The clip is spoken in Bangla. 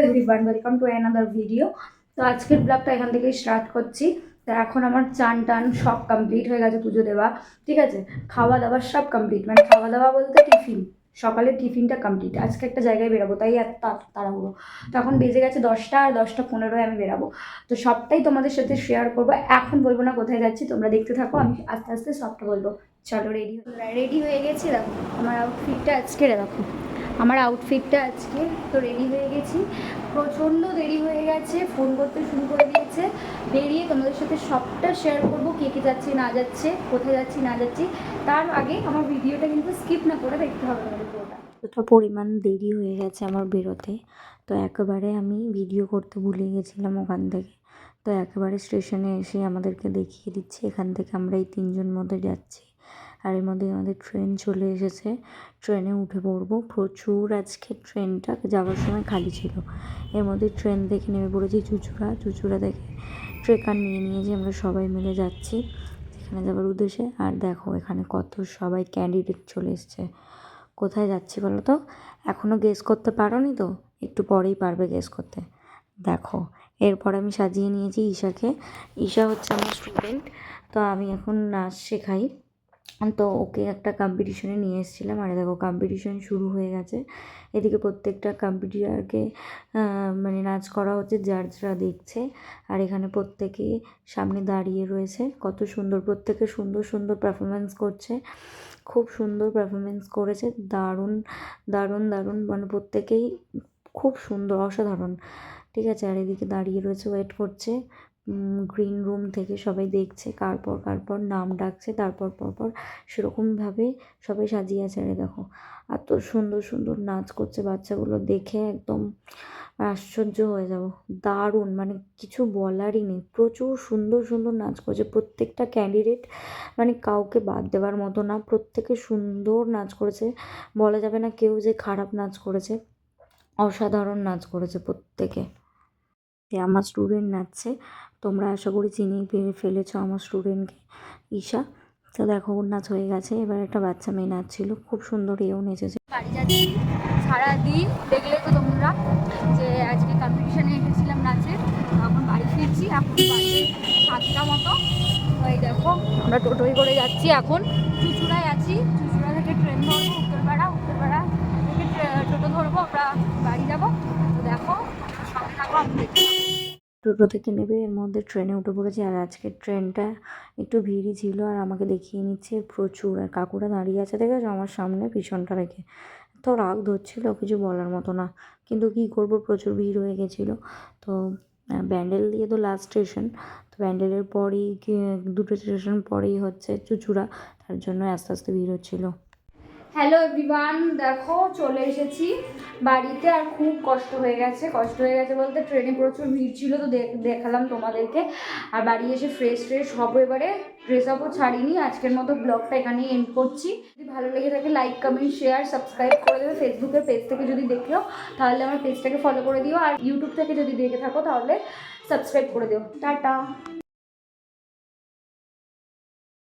Everyone welcome to another video তো আজকের ব্লগটা এখান থেকেই স্টার্ট করছি। তো এখন আমার চান টান সব কমপ্লিট হয়ে গেছে পুজো দেওয়া। ঠিক আছে? খাওয়া দাওয়া সব কমপ্লিট মানে খাওয়া দাওয়া বলতে টিফিন সকালের টিফিনটা কমপ্লিট আজকে একটা জায়গায় বেরাবো, তাই তা- তাড়াহুড়ো। তখন বেজে গেছে দশটা, আর দশটা পনেরোয় আমি বেরাবো। তো সবটাই তোমাদের সাথে শেয়ার করব। এখন বলব না কোথায় যাচ্ছি, তোমরা দেখতে থাকো। আমি আস্তে আস্তে সবটা বলব। চলো রেডি রেডি হয়ে গেছি, দেখো। আমার আউটফিটটা আজকে দেখো আমার আউটফিটটা আজকে তো রেডি হয়ে গেছি। প্রচণ্ড দেরি হয়ে গেছে ফোন করতে শুরু করে দিয়েছে। বেরিয়ে তোমাদের সাথে সবটা শেয়ার করব, কে কে যাচ্ছে, না যাচ্ছে, কোথায় যাচ্ছি, না যাচ্ছি। তার আগে আমার ভিডিওটা কিন্তু স্কিপ না করে দেখতে হবে আমাদের পুরোটা। যতটা পরিমাণ দেরি হয়ে গেছে আমার বেরোতে। তো একেবারে আমি ভিডিও করতে ভুলে গেছিলাম ওখান থেকে। তো একেবারে স্টেশনে এসে আমাদেরকে দেখিয়ে দিচ্ছে। এখান থেকে আমরা এই তিনজন মধ্যে যাচ্ছি। আর এর মধ্যে আমাদের ট্রেন চলে এসেছে। ট্রেনে উঠে পড়ব। প্রচুর আজকে ট্রেনটা যাওয়ার সময় খালি ছিল। এর মধ্যে ট্রেন দেখে নেমে পড়েছি চুচুড়া। চুচুড়া দেখে ট্রেকার নিয়ে নিয়ে যে আমরা সবাই মিলে যাচ্ছি। এখানে যাওয়ার উদ্দেশ্যে। আর দেখো, এখানে কত সবাই ক্যান্ডিডেট চলে এসছে। কোথায় যাচ্ছি বলো তো? এখনও গেস করতে পারো নি তো? একটু পরেই পারবে গেস করতে। দেখো, এরপর আমি সাজিয়ে নিয়েছি ঈশাকে। ঈশা হচ্ছে আমার স্টুডেন্ট তো আমি এখন নাচ শেখাই। তো ওকে একটা কম্পিটিশনে নিয়ে এসেছিলাম। আর দেখো কম্পিটিশন শুরু হয়ে গেছে। এদিকে প্রত্যেকটা কম্পিটিটারকে মানে নাচ করা হচ্ছে জাজরা দেখছে। আর এখানে প্রত্যেকে সামনে দাঁড়িয়ে রয়েছে। কত সুন্দর, প্রত্যেকে সুন্দর সুন্দর পারফরমেন্স করছে। খুব সুন্দর পারফরমেন্স করেছে। দারুণ দারুণ দারুণ মানে প্রত্যেকেই খুব সুন্দর, অসাধারণ। ঠিক আছে, আর এদিকে দাঁড়িয়ে রয়েছে ওয়েট করছে। গ্রিন রুম থেকে সবাই দেখছে কার পর কার পর নাম ডাকছে, তারপর পরপর সেরকমভাবে সবাই সাজিয়ে আছে। আরে দেখো, এত সুন্দর সুন্দর নাচ করছে বাচ্চাগুলো, দেখে একদম আশ্চর্য হয়ে যাব। দারুণ মানে কিছু বলারই নেই। প্রচুর সুন্দর সুন্দর নাচ করছে। প্রত্যেকটা ক্যান্ডিডেট মানে কাউকে বাদ দেওয়ার মতো না, প্রত্যেকে সুন্দর নাচ করেছে। বলা যাবে না কেউ যে খারাপ নাচ করেছে, অসাধারণ নাচ করেছে প্রত্যেকে। এ আমার স্টুডেন্ট নাচছে, তোমরা আশা করি চিনি ফেলেছো আমার স্টুডেন্টকে ঈশা, তো দেখো ওর নাচ হয়ে গেছে, এবার একটা বাচ্চা মেয়ে নাচছিল, খুব সুন্দর এও নেচেছে। সারাদিন দেখলে তো তোমরা যে আজকে কম্পিটিশনে এসেছিলাম নাচের এখন বাড়ি ফিরছি, এখন সাতটা মতো। ওই দেখো, আমরা টোটোয় করে যাচ্ছি এখন। চুচুড়ায় আছি, চুচুড়া থেকে ট্রেন ধরবো উত্তরপাড়া উত্তরপাড়া থেকে টোটো ধরবো, আমরা বাড়ি যাব। তো দেখো সঙ্গে থাকো, আমি। টোটো থেকে নেবে? এর মধ্যে ট্রেনে উঠে পড়েছি আর আজকের ট্রেনটা একটু ভিড়ই ছিল আর আমাকে দেখিয়ে নিচ্ছে প্রচুর আর কাকুরা দাঁড়িয়ে আছে দেখেছ আমার সামনে পিছনটা রেখে। তো রাগ ধরছিল কিছু বলার মতো না। কিন্তু কী করব? প্রচুর ভিড় হয়ে গেছিল। তো ব্যান্ডেল দিয়ে তো লাস্ট স্টেশন তো ব্যান্ডেলের পরেই দুটো স্টেশন পরেই হচ্ছে চুচুড়া। তার জন্য আস্তে আস্তে ভিড় হচ্ছিল। হ্যালো এভরিওয়ান দেখো চলে এসেছি। বাড়িতে আর খুব কষ্ট হয়ে গেছে, কষ্ট হয়ে গেছে বলতে ট্রেনে প্রচুর ভিড় ছিল তো দেখ- দেখালাম তোমাদেরকে। আর বাড়ি এসে ফ্রেশ ট্রেশ হব এবারে। ড্রেস আপও ছাড়িনি, আজকের মতো ব্লগটা এখানেই এন্ড করছি। যদি ভালো লেগে থাকে লাইক কমেন্ট শেয়ার সাবস্ক্রাইব করে দেবে। ফেসবুকের পেজ থেকে যদি দেখো তাহলে আমার পেজটাকে ফলো করে দিও। আর ইউটিউব থেকে যদি দেখে থাকো তাহলে সাবস্ক্রাইব করে দিও। টাটা!